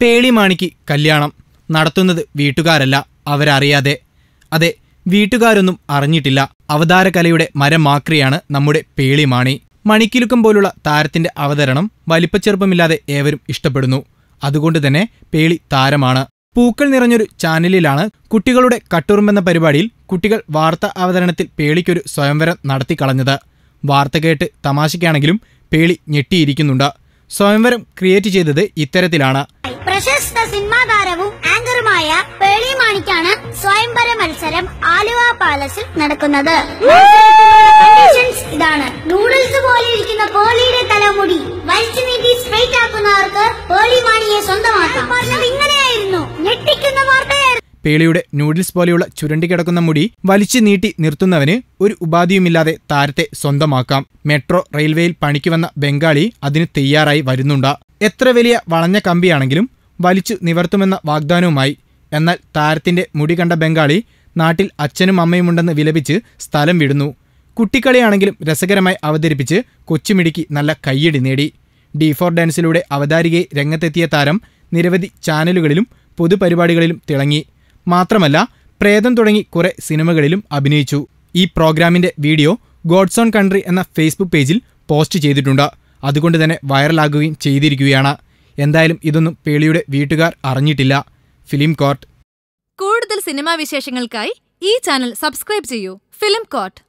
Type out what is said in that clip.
പേളിമാണിക്ക് കല്യാണം നടത്തുന്നത് വീട്ടുകാരല്ല അവരറിയാതെ. അതെ വീട്ടുകാരൊന്നും അറിഞ്ഞിട്ടില്ല. അവതാരകലയുടെ മരമാക്രിയാണ് നമ്മുടെ പേളിമാണി. മണിക്കിലുക്കം പോലുള്ള താരത്തിന്റെ അവതരണം വലിപ്പച്ചെറുപ്പമില്ലാതെ ഏവരും ഇഷ്ടപ്പെടുന്നു. അതുകൊണ്ട് തന്നെ പേളി താരമാണ്. പൂക്കൾ നിറഞ്ഞൊരു ചാനലിലാണ് കുട്ടികളുടെ കട്ടുറുമ്പെന്ന പരിപാടിയിൽ കുട്ടികൾ വാർത്ത അവതരണത്തിൽ പേളിക്കൊരു സ്വയംവരം നടത്തിക്കളഞ്ഞത്. വാർത്ത കേട്ട് തമാശയ്ക്കാണെങ്കിലും പേളി ഞെട്ടിയിരിക്കുന്നുണ്ട്. സ്വയംവരം ക്രിയേറ്റ് ചെയ്തത് ഇത്തരത്തിലാണ്. പ്രശസ്ത സിനിമാ താരവും ആങ്കറുമായ പേളി മാണിക്കാണ് സ്വയംവര മത്സരം ആലുവ പാലസിൽ നടക്കുന്നത്. ഇതാണ്. നൂഡിൽസ് പോലെ ഇരിക്കുന്ന പേളിയുടെ തലമുടി വലിച്ചു നീട്ടി സ്ട്രൈറ്റ് ആക്കുന്നവർക്ക് പേളി മാണിയെ സ്വന്തമാക്കാം. പേളിയുടെ നൂഡിൽസ് പോലെയുള്ള ചുരണ്ടിക്കിടക്കുന്ന മുടി വലിച്ചു നീട്ടി നിർത്തുന്നവന് ഒരു ഉപാധിയുമില്ലാതെ താരത്തെ സ്വന്തമാക്കാം. മെട്രോ റെയിൽവേയിൽ പണിക്ക് വന്ന ബംഗാളി അതിന് തയ്യാറായി വരുന്നുണ്ട്. എത്ര വലിയ വളഞ്ഞ കമ്പിയാണെങ്കിലും വലിച്ചു നിവർത്തുമെന്ന വാഗ്ദാനവുമായി. എന്നാൽ താരത്തിന്റെ മുടി കണ്ട ബംഗാളി നാട്ടിൽ അച്ഛനും അമ്മയുമുണ്ടെന്ന് വിലപിച്ച് സ്ഥലം വിടുന്നു. കുട്ടിക്കളിയാണെങ്കിലും രസകരമായി അവതരിപ്പിച്ച് കൊച്ചുമിടുക്കി നല്ല കയ്യടി നേടി. ഡി ഫോർ ഡാൻസിലൂടെ അവതാരികയെ രംഗത്തെത്തിയ താരം നിരവധി ചാനലുകളിലും പൊതുപരിപാടികളിലും തിളങ്ങി. മാത്രമല്ല പ്രേതം തുടങ്ങി കുറെ സിനിമകളിലും അഭിനയിച്ചു. ഈ പ്രോഗ്രാമിന്റെ വീഡിയോ ഗോഡ്സ് ഓൺ കൺട്രി എന്ന ഫേസ്ബുക്ക് പേജിൽ പോസ്റ്റ് ചെയ്തിട്ടുണ്ട്. അതുകൊണ്ട് തന്നെ വൈറലാകുകയും ചെയ്തിരിക്കുകയാണ്. എന്തായാലും ഇതൊന്നും പേളിയുടെ വീട്ടുകാർ അറിഞ്ഞിട്ടില്ല. Film court. കൂടുതൽ സിനിമാ വിശേഷങ്ങൾക്കായി ഈ ചാനൽ സബ്സ്ക്രൈബ് ചെയ്യൂ. Film coat